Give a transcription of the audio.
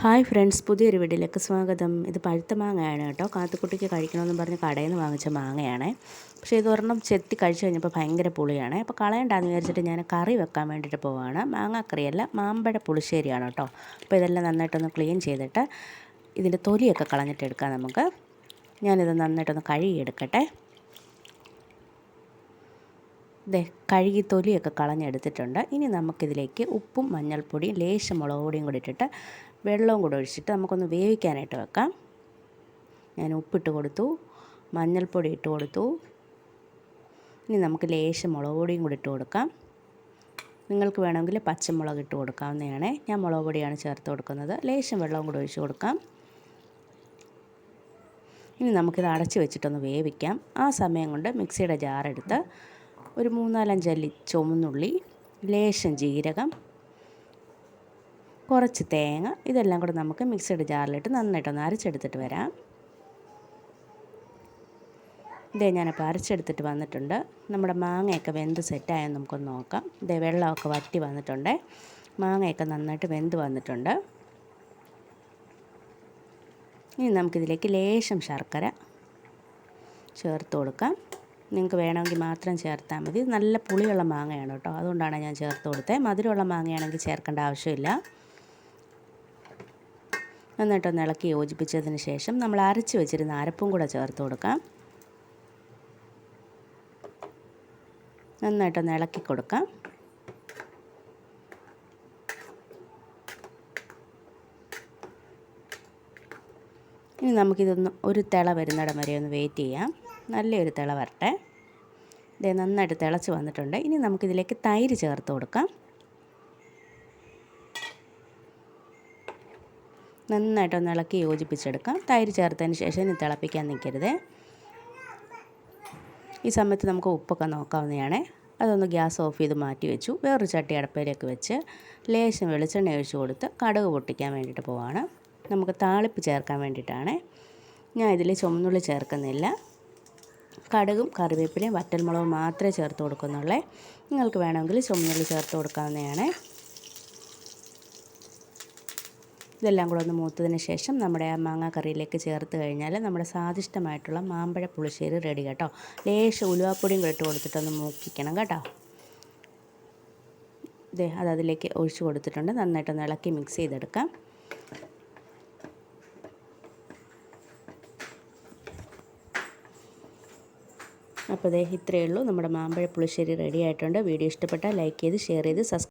Hi friends പുതിയൊരു വീഡിയോയിലേക്ക് സ്വാഗതം. ഇത് പഴുത്ത മാങ്ങയാണ് കേട്ടോ. കാത്തുക്കുട്ടിക്ക് കഴിക്കണമെന്ന് പറഞ്ഞ് കടയിൽ നിന്ന് വാങ്ങിച്ച മാങ്ങയാണ്. പക്ഷേ ഇത് ഒരെണ്ണം ചെത്തി കഴിച്ചു കഴിഞ്ഞപ്പോൾ ഭയങ്കര പുളിയാണ്. അപ്പോൾ കളയണ്ടാന്ന് വിചാരിച്ചിട്ട് ഞാൻ കറി വെക്കാൻ വേണ്ടിയിട്ട് പോവാണ്. മാങ്ങാക്കറിയല്ല മാമ്പഴ പുളിശ്ശേരിയാണ് കേട്ടോ. അപ്പോൾ ഇതെല്ലാം നന്നായിട്ടൊന്ന് ക്ലീൻ ചെയ്തിട്ട് ഇതിന്റെ തൊലിയൊക്കെ കളഞ്ഞിട്ട് എടുക്കാം നമുക്ക്. ഞാനിത് നന്നായിട്ടൊന്ന് കഴുകിയെടുക്കട്ടെ. ദേ കഴുകി തൊലിയൊക്കെ കളഞ്ഞെടുത്തിട്ടുണ്ട്. ഇനി നമുക്കിതിലേക്ക് ഉപ്പും മഞ്ഞൾപ്പൊടിയും ലേശം മുളക് പൊടിയും കൂടി ഇട്ടിട്ട് വെള്ളവും കൂടെ ഒഴിച്ചിട്ട് നമുക്കൊന്ന് വേവിക്കാനായിട്ട് വെക്കാം. ഞാൻ ഉപ്പിട്ട് കൊടുത്തു മഞ്ഞൾപ്പൊടി ഇട്ട് കൊടുത്തു. ഇനി നമുക്ക് ലേശം മുളക് പൊടിയും കൂടി ഇട്ട് കൊടുക്കാം. നിങ്ങൾക്ക് വേണമെങ്കിൽ പച്ചമുളക് ഇട്ട് കൊടുക്കാവുന്നതാണ്. ഞാൻ മുളക് പൊടിയാണ് ചേർത്ത് കൊടുക്കുന്നത്. ലേശം വെള്ളവും കൂടി ഒഴിച്ച് കൊടുക്കാം. ഇനി നമുക്കിത് അടച്ച് വെച്ചിട്ടൊന്ന് വേവിക്കാം. ആ സമയം കൊണ്ട് മിക്സിയുടെ ജാറെടുത്ത് ഒരു മൂന്നാലഞ്ചല്ലി ചുവന്നുള്ളി ലേശം ജീരകം കുറച്ച് തേങ്ങ ഇതെല്ലാം കൂടെ നമുക്ക് മിക്സഡ് ജാറിലിട്ട് നന്നായിട്ടൊന്ന് അരച്ചെടുത്തിട്ട് വരാം. ഇതേ ഞാനിപ്പോൾ അരച്ചെടുത്തിട്ട് വന്നിട്ടുണ്ട്. നമ്മുടെ മാങ്ങയൊക്കെ വെന്ത് സെറ്റായെന്ന് നമുക്കൊന്ന് നോക്കാം. ഇതേ വെള്ളമൊക്കെ വറ്റി വന്നിട്ടുണ്ട്. മാങ്ങയൊക്കെ നന്നായിട്ട് വെന്ത് വന്നിട്ടുണ്ട്. ഇനി നമുക്കിതിലേക്ക് ലേശം ശർക്കര ചേർത്ത് കൊടുക്കാം. നിങ്ങൾക്ക് വേണമെങ്കിൽ മാത്രം ചേർത്താൽ മതി. നല്ല പുളിയുള്ള മാങ്ങയാണ് കേട്ടോ. അതുകൊണ്ടാണ് ഞാൻ ചേർത്ത് കൊടുത്തത് മധുരമുള്ള മാങ്ങയാണെങ്കിൽ ചേർക്കേണ്ട ആവശ്യമില്ല. നന്നായിട്ടൊന്ന് ഇളക്കി യോജിപ്പിച്ചതിന് ശേഷം നമ്മൾ അരച്ച് വെച്ചിരുന്ന അരപ്പും കൂടെ ചേർത്ത് കൊടുക്കാം. നന്നായിട്ടൊന്ന് ഇളക്കി കൊടുക്കാം. ഇനി നമുക്കിതൊന്ന് ഒരു തിള വരുന്നിടം വരെ ഒന്ന് വെയിറ്റ് ചെയ്യാം. നല്ലൊരു തിള വരട്ടെ. ഇത് നന്നായിട്ട് തിളച്ച് വന്നിട്ടുണ്ട്. ഇനി നമുക്കിതിലേക്ക് തൈര് ചേർത്ത് കൊടുക്കാം. നന്നായിട്ടൊന്ന് ഇളക്കി യോജിപ്പിച്ചെടുക്കാം. തൈര് ചേർത്തതിന് ശേഷം ഇനി തിളപ്പിക്കാൻ നിൽക്കരുത്. ഈ സമയത്ത് നമുക്ക് ഉപ്പൊക്കെ നോക്കാവുന്നതാണ്. അതൊന്ന് ഗ്യാസ് ഓഫ് ചെയ്ത് മാറ്റി വെച്ചു. വേറൊരു ചട്ടി അടപ്പയിലേക്ക് വെച്ച് ലേശം വെളിച്ചെണ്ണ ഒഴിച്ച് കൊടുത്ത് കടുക് പൊട്ടിക്കാൻ വേണ്ടിയിട്ട് പോവാണ്. നമുക്ക് താളിപ്പ് ചേർക്കാൻ വേണ്ടിയിട്ടാണ്. ഞാൻ ഇതിൽ ചുമന്നുള്ളി ചേർക്കുന്നില്ല. കടുകും കറിവേപ്പിലയും വറ്റൽമുളകും മാത്രമേ ചേർത്ത് കൊടുക്കുന്നുള്ളേ. നിങ്ങൾക്ക് വേണമെങ്കിൽ ചുമന്നുള്ളി ചേർത്ത് കൊടുക്കാവുന്നതാണ്. ഇതെല്ലാം കൂടെ ഒന്ന് മൂത്തതിന് ശേഷം നമ്മുടെ ആ മാങ്ങ കറിയിലേക്ക് ചേർത്ത് കഴിഞ്ഞാൽ നമ്മുടെ സ്വാദിഷ്ടമായിട്ടുള്ള മാമ്പഴ പുളിശ്ശേരി റെഡി കേട്ടോ. ലേശം ഉലുവാപ്പൊടിയും കൂടെ കൊടുത്തിട്ടൊന്ന് മൂക്കിക്കണം കേട്ടോ. ഇതേ അത് അതിലേക്ക് ഒഴിച്ചു കൊടുത്തിട്ടുണ്ട്. നന്നായിട്ടൊന്ന് ഇളക്കി മിക്സ് ചെയ്തെടുക്കാം. അപ്പോൾ ഇതേ ഇത്രയേ ഉള്ളൂ. നമ്മുടെ മാമ്പഴ പുളിശ്ശേരി റെഡി ആയിട്ടുണ്ട്. വീഡിയോ ഇഷ്ടപ്പെട്ടാൽ ലൈക്ക് ചെയ്ത് ഷെയർ ചെയ്ത് സബ്സ്ക്രൈബ്